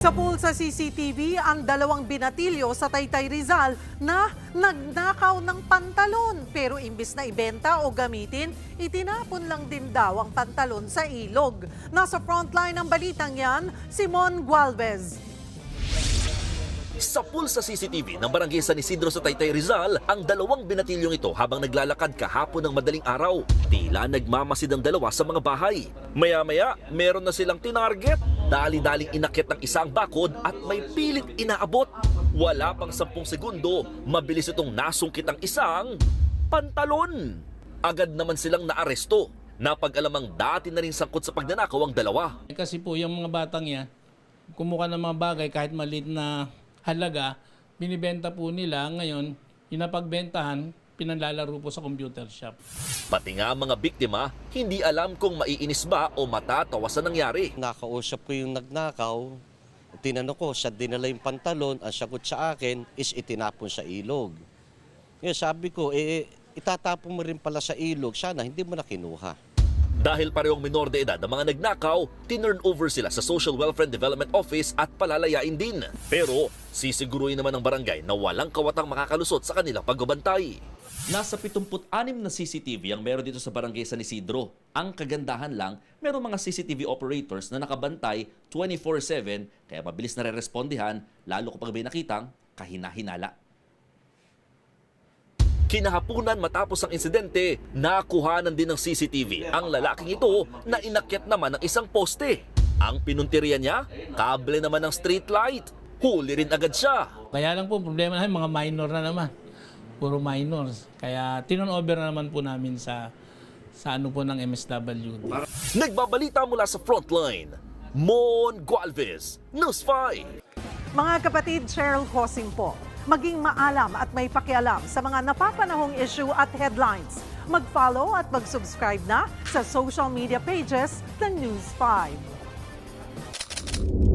Sa pool sa CCTV, ang dalawang binatilyo sa Taytay Rizal na nagnakaw ng pantalon. Pero imbis na ibenta o gamitin, itinapon lang din daw ang pantalon sa ilog. Nasa frontline ng balitang yan, Simon Gualvez. Sa pool sa CCTV ng barangay San Isidro sa Taytay Rizal, ang dalawang binatilyong ito habang naglalakad kahapon ng madaling araw. Tila nagmamasid ang dalawa sa mga bahay. Maya-maya, meron na silang tinarget. Dali-daling inakyat ng isang bakod at may pilit inaabot. Wala pang 10 segundo, mabilis itong nasungkit ang isang pantalon. Agad naman silang naaresto. Napag-alamang dati na rin sangkot sa pagnanakaw ang dalawa. Kasi po yung mga batang yan, kumuha ng mga bagay kahit maliit na halaga, binibenta po nila. Ngayon, yung napagbentahan, pinanlalaro po sa computer shop. Pati nga mga biktima, hindi alam kung maiinis ba o matatawa sa nangyari. Nakausap ko yung nagnakaw. Tinanong ko, siya dinala yung pantalon, ang sagot sa akin is itinapon sa ilog. Ngayon sabi ko, eh, itatapon mo rin pala sa ilog, sana hindi mo na kinuha. Dahil parehong minor de edad ang mga nagnakaw, tinurn over sila sa Social Welfare and Development Office at palalayain din. Pero sisiguruhin naman ng barangay na walang kawatang makakalusot sa kanilang pagbabantay. Nasa 76 na CCTV ang meron dito sa barangay San Isidro. Ang kagandahan lang, meron mga CCTV operators na nakabantay 24-7 kaya mabilis na re-respondihan lalo kapag may nakitang kahina-hinala. Kinahapunan matapos ang insidente, nakuhanan din ng CCTV ang lalaking ito na inakyat naman ng isang poste. Ang pinuntirya niya, kable naman ng street light. Huli rin agad siya. Kaya lang po, problema na mga minor na naman. Puro minors. Kaya tinon over na naman po namin sa sa ano po ng MSWD. Nagbabalita mula sa frontline. Mon Gualvez, News 5. Mga kapatid, Cheryl Cosing po maging maalam at may pakialam sa mga napapanahong issue at headlines. Mag-follow at mag-subscribe na sa social media pages ng News 5.